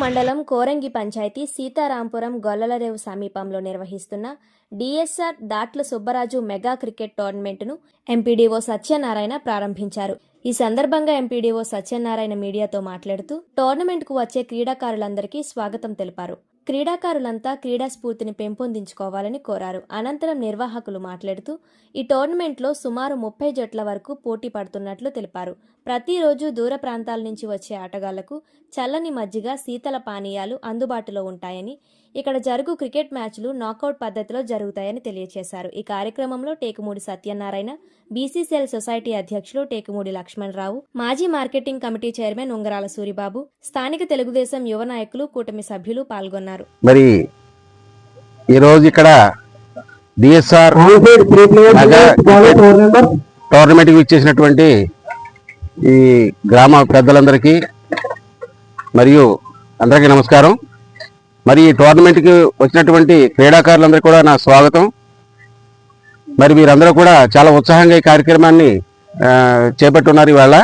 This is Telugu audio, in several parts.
మండలం కోరంగి పంచాయతీ సీతారాంపురం గొల్లలరేవు సమీపంలో నిర్వహిస్తున్న DSR Datla Subbaraju mega cricket టోర్నమెంట్ను MPDO Satyanarayana ప్రారంభించారు. ఈ సందర్భంగా ఎంపీడీఓ సత్యనారాయణ మీడియాతో మాట్లాడుతూ టోర్నమెంట్కు వచ్చే క్రీడాకారులందరికీ స్వాగతం తెలిపారు. క్రీడాకారులంతా క్రీడా స్ఫూర్తిని పెంపొందించుకోవాలని కోరారు. అనంతరం నిర్వాహకులు మాట్లాడుతూ ఈ టోర్నమెంట్లో సుమారు ముప్పై జట్ల వరకు పోటీ పడుతున్నట్లు తెలిపారు. ప్రతిరోజు దూర ప్రాంతాల నుంచి వచ్చే ఆటగాళ్ళకు చల్లని మజ్జిగ శీతల పానీయాలు అందుబాటులో ఉంటాయని ఇక్కడ జరుగు క్రికెట్ మ్యాచ్లు నాకౌట్ పద్ధతిలో జరుగుతాయని తెలియజేశారు ఈ కార్యక్రమంలో టేకుమూడి సత్యనారాయణ బీసీసీఎల్ సొసైటీ అధ్యక్షులు టేకుమూడి లక్ష్మణరావు మాజీ మార్కెటింగ్ కమిటీ చైర్మన్ ఉంగరాల సూరిబాబు స్థానిక తెలుగుదేశం యువ నాయకులు కూటమి సభ్యులు పాల్గొన్నారు. మరి ఈరోజు ఇక్కడ డిఎస్ఆర్ టోర్నమెంట్కి ఇచ్చేసినటువంటి ఈ గ్రామ పెద్దలందరికీ మరియు అందరికీ నమస్కారం. మరి ఈ టోర్నమెంట్కి వచ్చినటువంటి క్రీడాకారులందరూ కూడా నా స్వాగతం. మరి మీరందరూ కూడా చాలా ఉత్సాహంగా ఈ కార్యక్రమాన్ని చేపట్టున్నారు ఇవాళ.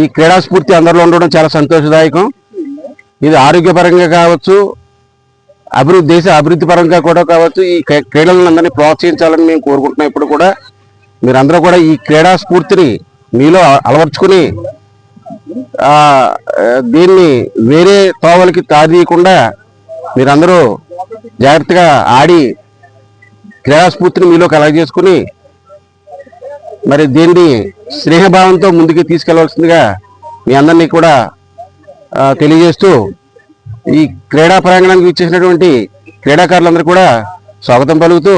ఈ క్రీడా స్ఫూర్తి అందరిలో ఉండడం చాలా సంతోషదాయకం. ఇది ఆరోగ్యపరంగా కావచ్చు అభివృద్ధి దేశ అభివృద్ధి పరంగా కూడా కావచ్చు ఈ క్రీడలను అందరినీ ప్రోత్సహించాలని మేము కోరుకుంటున్నాం. ఇప్పుడు కూడా మీరందరూ కూడా ఈ క్రీడా స్ఫూర్తిని మీలో అలవర్చుకుని దీన్ని వేరే తోవలకి తాదీయకుండా మీరందరూ జాగ్రత్తగా ఆడి క్రీడాస్ఫూర్తిని మీలో మీలో కలగజేసుకుని మరి దీన్ని స్నేహభావంతో ముందుకు తీసుకెళ్ళవలసిందిగా మీ అందరినీ కూడా తెలియజేస్తూ ఈ క్రీడా ప్రాంగణానికి ఇచ్చేసినటువంటి క్రీడాకారులందరూ కూడా స్వాగతం పలుకుతూ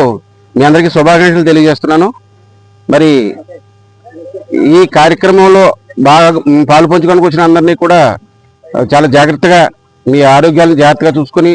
మీ అందరికీ శుభాకాంక్షలు తెలియజేస్తున్నాను. మరి ఈ కార్యక్రమంలో బాగా పాలు వచ్చిన అందరినీ కూడా చాలా జాగ్రత్తగా మీ ఆరోగ్యాలను జాగ్రత్తగా చూసుకొని